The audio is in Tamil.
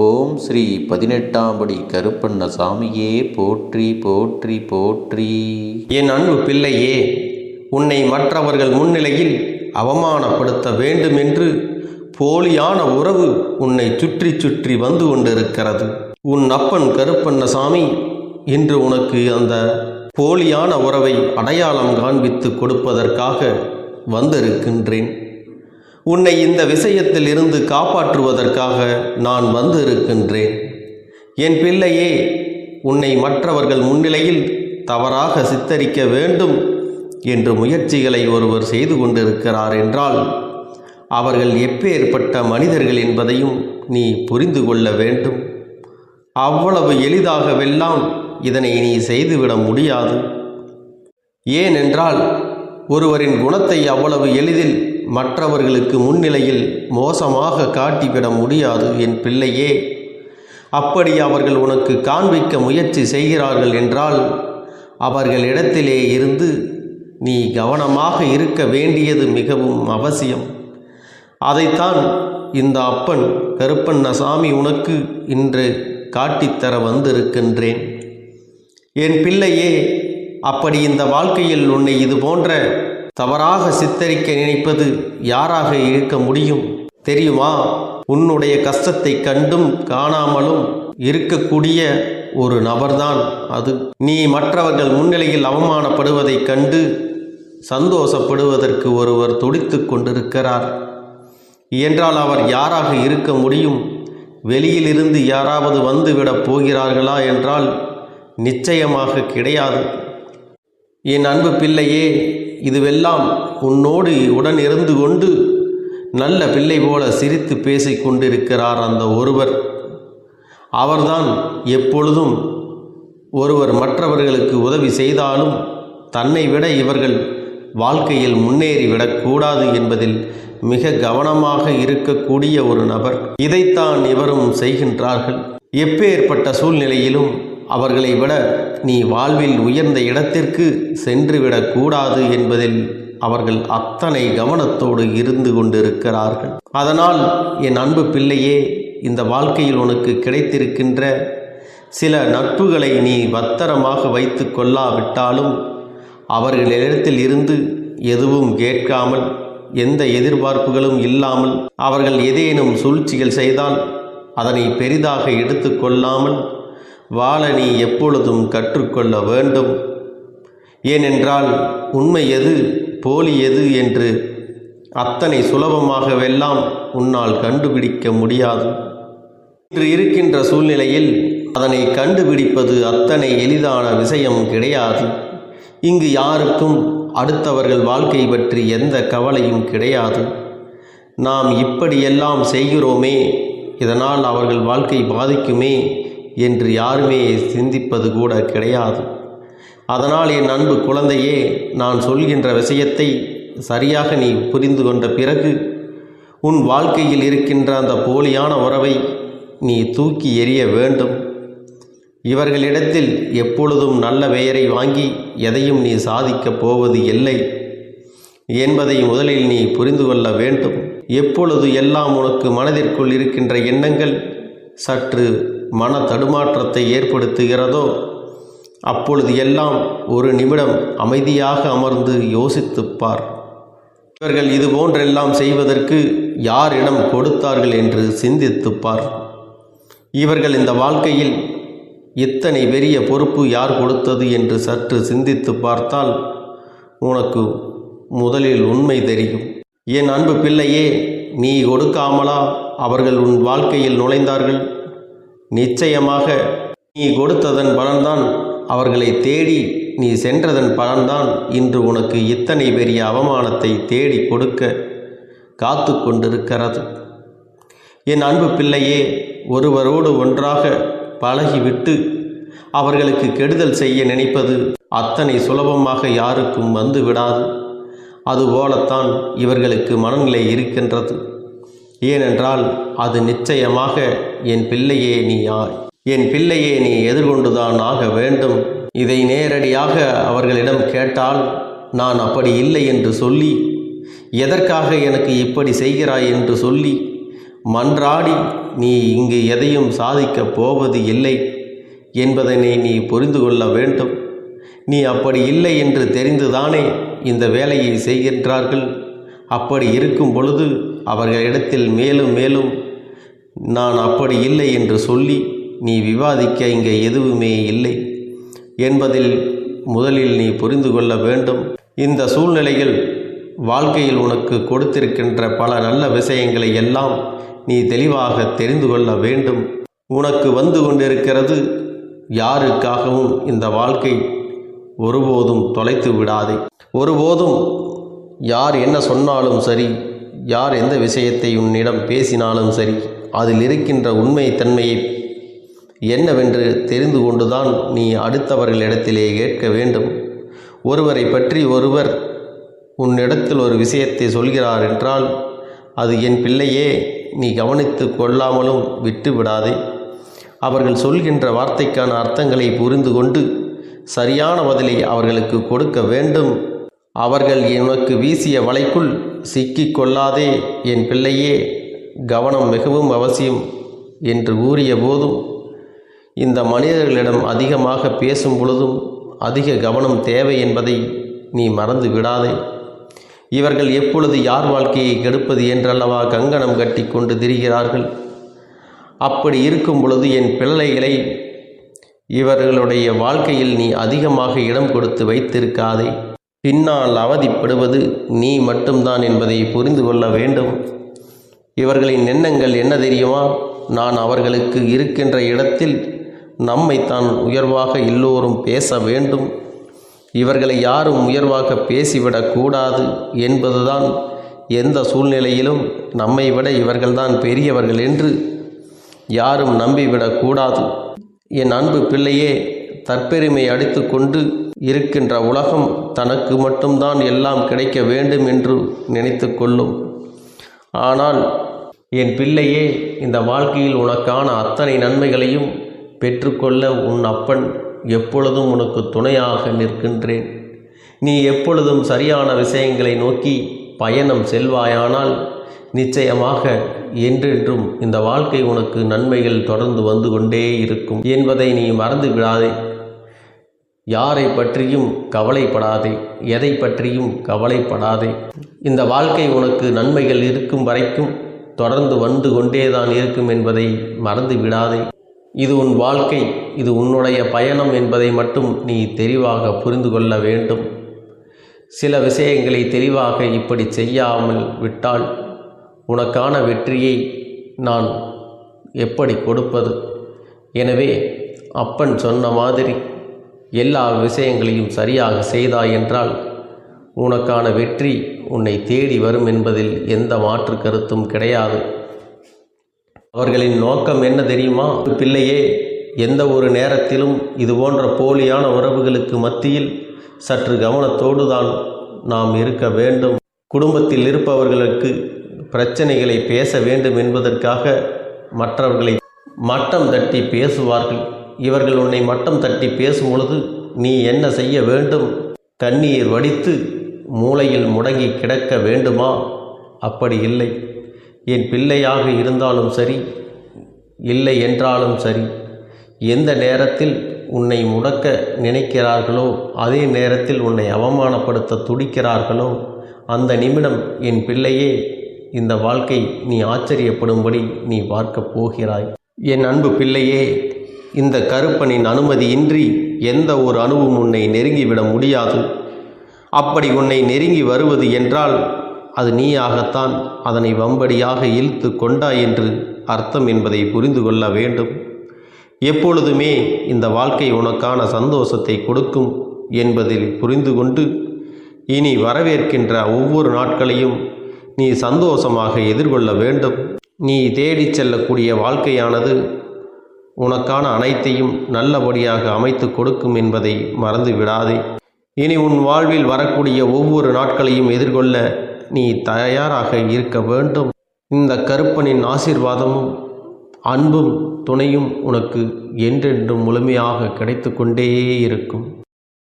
ஓம் ஸ்ரீ பதினெட்டாம் படி கருப்பண்ண சாமியே போற்றி போற்றி போற்றி. என் அன்பு பிள்ளையே உன்னை மற்றவர்கள் முன்னிலையில் அவமானப்படுத்த வேண்டுமென்று போலியான உறவு உன்னை சுற்றி சுற்றி வந்து கொண்டிருக்கிறது. உன் அப்பன் கருப்பண்ணசாமி இன்று உனக்கு அந்த போலியான உறவை அடையாளம் காண்பித்து கொடுப்பதற்காக வந்திருக்கின்றேன். உன்னை இந்த விஷயத்தில் இருந்து காப்பாற்றுவதற்காக நான் வந்திருக்கின்றேன். என் பிள்ளையே உன்னை மற்றவர்கள் முன்னிலையில் தவறாக சித்தரிக்க வேண்டும் என்று முயற்சிகளை ஒருவர் செய்து கொண்டிருக்கிறார் என்றால் அவர்கள் எப்பேற்பட்ட மனிதர்கள் என்பதையும் நீ புரிந்து கொள்ள வேண்டும். அவ்வளவு எளிதாகவெல்லாம் இதனை நீ செய்துவிட முடியாது. ஏனென்றால் ஒருவரின் குணத்தை அவ்வளவு எளிதில் மற்றவர்களுக்கு முன்னிலையில் மோசமாக காட்டிவிட முடியாது என் பிள்ளையே அப்படி அவர்கள் உனக்கு காண்பிக்க முயற்சி செய்கிறார்கள் என்றால் அவர்களிடத்திலே இருந்து நீ கவனமாக இருக்க வேண்டியது மிகவும் அவசியம். அதைத்தான் இந்த அப்பன் கருப்பண்ணசாமி உனக்கு இன்று காட்டித்தர வந்திருக்கின்றேன். என் பிள்ளையே அப்படி இந்த வாழ்க்கையில் உன்னை இது போன்ற தவறாக சித்தரிக்க நினைப்பது யாராக இருக்க முடியும்? தெரியுமா? உன்னுடைய கஷ்டத்தை கண்டும் காணாமலும் இருக்கக்கூடிய ஒரு நபர்தான் அது. நீ மற்றவர்கள் முன்னிலையில் அவமானப்படுவதைக் கண்டு சந்தோஷப்படுவதற்கு ஒருவர் துடித்து கொண்டிருக்கிறார். என்றால் அவர் யாராக இருக்க முடியும்? வெளியிலிருந்து யாராவது வந்துவிடப் போகிறார்களா என்றால் நிச்சயமாக கிடையாது. என் அன்பு பிள்ளையே இதுவெல்லாம் உன்னோடு உடன் இருந்து கொண்டு நல்ல பிள்ளை போல சிரித்து பேசிக் கொண்டிருக்கிறார் அந்த ஒருவர். அவர்தான் எப்பொழுதும் ஒருவர் மற்றவர்களுக்கு உதவி செய்தாலும் தன்னை விட இவர்கள் வாழ்க்கையில் முன்னேறிவிடக்கூடாது என்பதில் மிக கவனமாக இருக்கக்கூடிய ஒரு நபர். இதைத்தான் இவரும் செய்கின்றார்கள். எப்பேற்பட்ட சூழ்நிலையிலும் அவர்களை விட நீ வாழ்வில் உயர்ந்த இடத்திற்கு சென்றுவிடக்கூடாது என்பதில் அவர்கள் அத்தனை கவனத்தோடு இருந்து கொண்டிருக்கிறார்கள். அதனால் என் அன்பு பிள்ளையே இந்த வாழ்க்கையில் உனக்கு கிடைத்திருக்கின்ற சில நட்புகளை நீ பத்திரமாக வைத்து கொள்ளாவிட்டாலும் அவர்களிடத்தில் இருந்து எதுவும் கேட்காமல் எந்த எதிர்பார்ப்புகளும் இல்லாமல் அவர்கள் ஏதேனும் சூழ்ச்சிகள் செய்தால் அதனை பெரிதாக எடுத்துக்கொள்ளாமல் வாழ நீ எப்பொழுதும் கற்றுக்கொள்ள வேண்டும். ஏனென்றால் உண்மை எது போலி எது என்று அத்தனை சுலபமாகவெல்லாம் உன்னால் கண்டுபிடிக்க முடியாது. இன்று இருக்கின்ற சூழ்நிலையில் அதனை கண்டுபிடிப்பது அத்தனை எளிதான விஷயம் கிடையாது. இங்கு யாருக்கும் அடுத்தவர்கள் வாழ்க்கை பற்றி எந்த கவலையும் கிடையாது. நாம் இப்படியெல்லாம் செய்கிறோமே இதனால் அவர்கள் வாழ்க்கை பாதிக்குமே என்று யாருமே சிந்திப்பது கூட கிடையாது. அதனால் என் அன்பு குழந்தையே நான் சொல்கின்ற விஷயத்தை சரியாக நீ புரிந்து கொண்ட பிறகு உன் வாழ்க்கையில் இருக்கின்ற அந்த போலியான உறவை நீ தூக்கி எறிய வேண்டும். இவர்களிடத்தில் எப்பொழுதும் நல்ல பெயரை வாங்கி எதையும் நீ சாதிக்கப் போவது இல்லை. என்பதை முதலில் நீ புரிந்து கொள்ள வேண்டும். எப்பொழுது எல்லாம் உனக்கு மனதிற்குள் இருக்கின்ற எண்ணங்கள் சற்று மன தடுமாற்றத்தை ஏற்படுத்துகிறதோ? அப்பொழுது எல்லாம் ஒரு நிமிடம் அமைதியாக அமர்ந்து யோசித்துப்பார். இவர்கள் இது போன்றெல்லாம் செய்வதற்கு யாரிடம் கொடுத்தார்கள் என்று சிந்தித்துப்பார். இவர்கள் இந்த வாழ்க்கையில் இத்தனை பெரிய பொறுப்பு யார் கொடுத்தது என்று சற்று சிந்தித்து பார்த்தால் உனக்கு முதலில் உண்மை தெரியும். என் அன்பு பிள்ளையே நீ கொடுக்காமலா அவர்கள் உன் வாழ்க்கையில் நுழைந்தார்கள்? நிச்சயமாக நீ கொடுத்ததன் பலன்தான் அவர்களை தேடி நீ சென்றதன் பலன்தான் இன்று உனக்கு இத்தனை பெரிய அவமானத்தை தேடி கொடுக்க காத்து கொண்டிருக்கிறது. என் அன்பு பிள்ளையே ஒருவரோடு ஒன்றாக பழகிவிட்டு அவர்களுக்கு கெடுதல் செய்ய நினைப்பது அத்தனை சுலபமாக யாருக்கும் வந்து விடாது. அதுபோலத்தான் இவர்களுக்கு மனநிலை இருக்கின்றது. ஏனென்றால் அது நிச்சயமாக என் பிள்ளையே நீ என் பிள்ளையே நீ எதிர்கொண்டுதான் ஆக வேண்டும். இதை நேரடியாக அவர்களிடம் கேட்டால் நான் அப்படி இல்லை என்று சொல்லி எதற்காக எனக்கு இப்படி செய்கிறாய் என்று சொல்லி மன்றாடி நீ இங்கு எதையும் சாதிக்கப் போவது இல்லை என்பதனை நீ புரிந்து கொள்ள வேண்டும். நீ அப்படி இல்லை என்று தெரிந்துதானே இந்த வேலையை செய்கின்றார்கள். அப்படி இருக்கும் பொழுது அவர்களிடத்தில் மேலும் மேலும் நான் அப்படி இல்லை என்று சொல்லி நீ விவாதிக்க இங்கே எதுவுமே இல்லை. என்பதில் முதலில் நீ புரிந்து கொள்ள வேண்டும். இந்த சூழ்நிலையில் வாழ்க்கையில் உனக்கு கொடுத்திருக்கின்ற பல நல்ல விஷயங்களை எல்லாம் நீ தெளிவாக தெரிந்து கொள்ள வேண்டும். உனக்கு வந்து கொண்டிருக்கிறது யாருக்காகவும் இந்த வாழ்க்கை ஒருபோதும் தொலைத்து விடாதே. ஒருபோதும் யார் என்ன சொன்னாலும் சரி யார் எந்த விஷயத்தை உன்னிடம் பேசினாலும் சரி அதில் இருக்கின்ற உண்மை தன்மையை என்னவென்று தெரிந்து கொண்டுதான் நீ அடுத்தவர்களிடத்திலே கேட்க வேண்டும். ஒருவரை பற்றி ஒருவர் உன்னிடத்தில் ஒரு விஷயத்தை சொல்கிறார் என்றால் அது என் பிள்ளையே நீ கவனித்து கொள்ளாமலும் விட்டு விடாதே அவர்கள் சொல்கின்ற வார்த்தைக்கான அர்த்தங்களை புரிந்து கொண்டு சரியான பதிலை அவர்களுக்கு கொடுக்க வேண்டும் அவர்கள் எனக்கு வீசிய வலைக்குள் சிக்கிக் கொள்ளாதே என் பிள்ளையே கவனம் மிகவும் அவசியம் என்று கூறிய போதும் இந்த மனிதர்களிடம் அதிகமாக பேசும் பொழுதும் அதிக கவனம் தேவை என்பதை நீ மறந்து விடாதே. இவர்கள் எப்பொழுது யார் வாழ்க்கையை கெடுப்பது என்றல்லவா கங்கணம் கட்டி கொண்டு திரிகிறார்கள். அப்படி இருக்கும் பொழுது என் பிள்ளைகளை இவர்களுடைய வாழ்க்கையில் நீ அதிகமாக இடம் கொடுத்து வைத்திருக்காதே. பின்னால் அவதிப்படுவது நீ மட்டும்தான் என்பதை புரிந்து கொள்ள வேண்டும். இவர்களின் எண்ணங்கள் என்ன தெரியுமா? நான் அவர்களுக்கு இருக்கின்ற இடத்தில் நம்மைத்தான் உயர்வாக எல்லோரும் பேச வேண்டும். இவர்களை யாரும் உயர்வாக பேசிவிடக்கூடாது என்பதுதான் எந்த சூழ்நிலையிலும் நம்மை விட இவர்கள்தான் பெரியவர்கள் என்று யாரும் நம்பிவிடக்கூடாது என் அன்பு பிள்ளையே தற்பெருமை அடித்துக்கொண்டு இருக்கின்ற உலகம் தனக்கு மட்டும்தான் எல்லாம் கிடைக்க வேண்டும் என்று நினைத்து கொள்ளும். ஆனால் என் பிள்ளையே இந்த வாழ்க்கையில் உனக்கான அத்தனை நன்மைகளையும் பெற்றுக்கொள்ள உன் அப்பன் எப்பொழுதும் உனக்கு துணையாக நிற்கின்றேன். நீ எப்பொழுதும் சரியான விஷயங்களை நோக்கி பயணம் செல்வாயானால் நிச்சயமாக என்றென்றும் இந்த வாழ்க்கை உனக்கு நன்மைகள் தொடர்ந்து வந்து கொண்டே இருக்கும் என்பதை நீ மறந்து விடாதே. யாரை பற்றியும் கவலைப்படாதே எதை பற்றியும் கவலைப்படாதே. இந்த வாழ்க்கை உனக்கு நன்மைகள் இருக்கும் வரைக்கும் தொடர்ந்து வந்து கொண்டேதான் இருக்கும் என்பதை மறந்து விடாதே. இது உன் வாழ்க்கை இது உன்னுடைய பயணம் என்பதை மட்டும் நீ தெளிவாக புரிந்து கொள்ள வேண்டும். சில விஷயங்களை தெளிவாக இப்படி செய்யாமல் விட்டால் உனக்கான வெற்றியை நான் எப்படி கொடுப்பது? எனவே அப்பன் சொன்ன மாதிரி எல்லா விஷயங்களையும் சரியாக செய்தாய் என்றால் உனக்கான வெற்றி உன்னை தேடி வரும் என்பதில் எந்த மாற்று கருத்தும் கிடையாது. அவர்களின் நோக்கம் என்ன தெரியுமா? பிள்ளையே எந்த ஒரு நேரத்திலும் இது போன்ற போலியான உறவுகளுக்கு மத்தியில் சற்று கவனத்தோடு தான் நாம் இருக்க வேண்டும். குடும்பத்தில் இருப்பவர்களுக்கு பிரச்சனைகளை பேச வேண்டும் என்பதற்காக மற்றவர்களை மட்டம் தட்டி பேசுவார்கள். இவர்கள் உன்னை மட்டம் தட்டி பேசும் பொழுது நீ என்ன செய்ய வேண்டும்? தண்ணீர் வடித்து மூளையில் முடங்கி கிடக்க வேண்டுமா? அப்படி இல்லை. என் பிள்ளையாக இருந்தாலும் சரி இல்லை என்றாலும் சரி எந்த நேரத்தில் உன்னை முடக்க நினைக்கிறார்களோ அதே நேரத்தில் உன்னை அவமானப்படுத்த துடிக்கிறார்களோ அந்த நிமிடம் என் பிள்ளையே இந்த வாழ்க்கை நீ ஆச்சரியப்படும்படி நீ பார்க்கப் போகிறாய். என் அன்பு பிள்ளையே இந்த கருப்பனின் அனுமதியின்றி எந்த ஒரு அணுவும் உன்னை நெருங்கிவிட முடியாது. அப்படி உன்னை நெருங்கி வருவது என்றால் அது நீயாகத்தான் அதனை வம்படியாக இழுத்து கொண்டாய் என்று அர்த்தம் என்பதை புரிந்து கொள்ள வேண்டும். எப்பொழுதுமே இந்த வாழ்க்கை உனக்கான சந்தோஷத்தை கொடுக்கும் என்பதில் புரிந்து கொண்டு இனி வரவேற்கின்ற ஒவ்வொரு நாட்களையும் நீ சந்தோஷமாக எதிர்கொள்ள வேண்டும். நீ தேடிச் செல்லக்கூடிய வாழ்க்கையானது உனக்கான அனைத்தையும் நல்லபடியாக அமைத்து கொடுக்கும் என்பதை மறந்து விடாதே இனி உன் வாழ்வில் வரக்கூடிய ஒவ்வொரு நாட்களையும் எதிர்கொள்ள நீ தயாராக இருக்க வேண்டும். இந்த கருப்பனின் ஆசிர்வாதமும் அன்பும் துணையும் உனக்கு என்றென்றும் முழுமையாக கிடைத்து கொண்டே இருக்கும்.